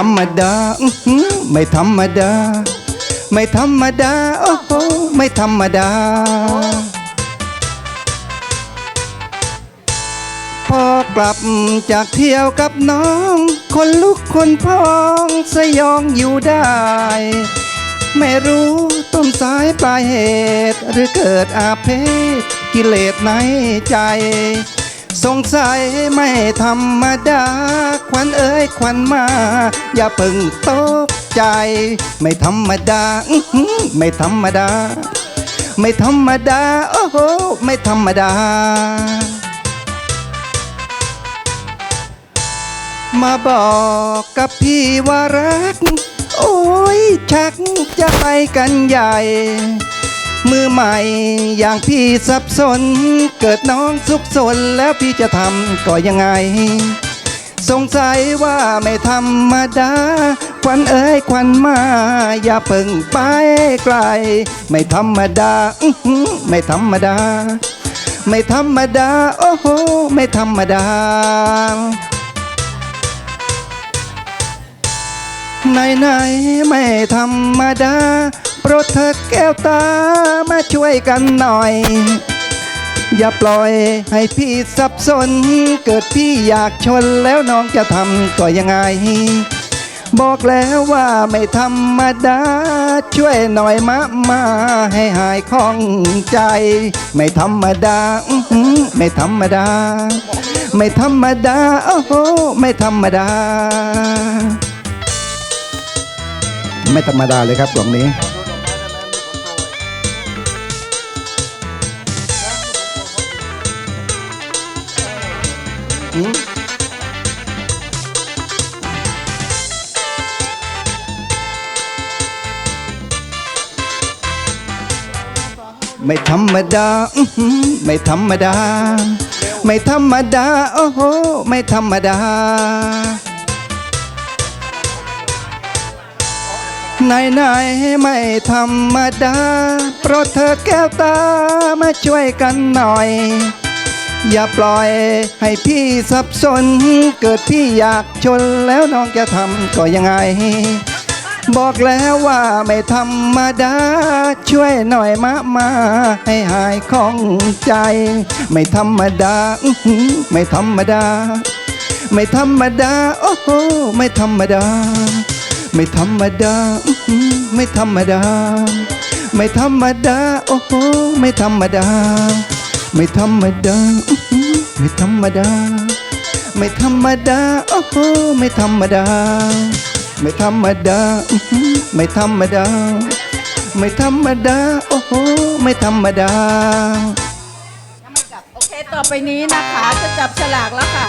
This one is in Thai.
รรมดาไม่ธรรมดา ไม่ธรรมดา โอ้โห ไม่ธรรมดา พอกลับจากเที่ยวกับน้อง คนลุกคนพองสยองอยู่ได้ ไม่รู้ต้นสายปลายเหตุ หรือเกิดอาเพศกิเลสในใจ สงสัยไม่ธรรมดา ควันเอ้ยควันมา อย่าเพิ่งตกใจ ไม่ธรรมดาไม่ธรรมดา ไม่ธรรมดา โอ้โห ไม่ธรรมดา มาบอกกับพี่ว่ารัก โอ้ยชักจะไปกันใหญ่ มือใหม่อย่างพี่สับสน เกิดน้องสุขสนแล้วพี่จะทำก็ยังไง สงสัยว่าไม่ธรรมดาควันเอ้ยควันมา อย่าเพิ่งไปไกล ไม่ธรรมดาไม่ธรรมดา ไม่ธรรมดา โอ้โห ไม่ธรรมดาไหนไหนไม่ธรรมดา โปรดเธอแก้วตามาช่วยกันหน่อย อย่าปล่อยให้พี่สับสน เกิดพี่อยากชนแล้วน้องจะทำก็ยังไง บอกแล้วว่าไม่ธรรมดา ช่วยหน่อยมามาให้หายข้องใจ ไม่ธรรมดาไม่ธรรมดา ไม่ธรรมดา โอ้โหไม่ธรรมดา ไม่ธรรมดาเลยครับกล่องนี้ ไม่ธรรมดาอื้อหือไม่ธรรมดา ไม่ธรรมดา โอ้โห ไม่ธรรมดา ไหนไหนไม่ธรรมดาโปรดเธอแก้วตา มาช่วยกันหน่อย อย่าปล่อยให้พี่สับสน เกิดพี่อยากชนแล้วน้องจะทำก็ยังไง บอกแล้วว่าไม่ธรรมดา ช่วยหน่อยมามา ให้หายข้องใจ ไม่ธรรมดาไม่ธรรมดา ไม่ธรรมดา โอ้โหไม่ธรรมดา ไม่ธรรมดาไม่ธรรมดา ไม่ธรรมดา โอ้โหไม่ธรรมดา ไม่ธรรมดาไม่ธรรมดา ไม่ธรรมดาโอ้โหไม่ธรรมดา ไม่ธรรมดาไม่ธรรมดา ไม่ธรรมดาโอ้โหไม่ธรรมดา โอเค ต่อไปนี้นะคะ จะจับฉลากแล้วค่ะ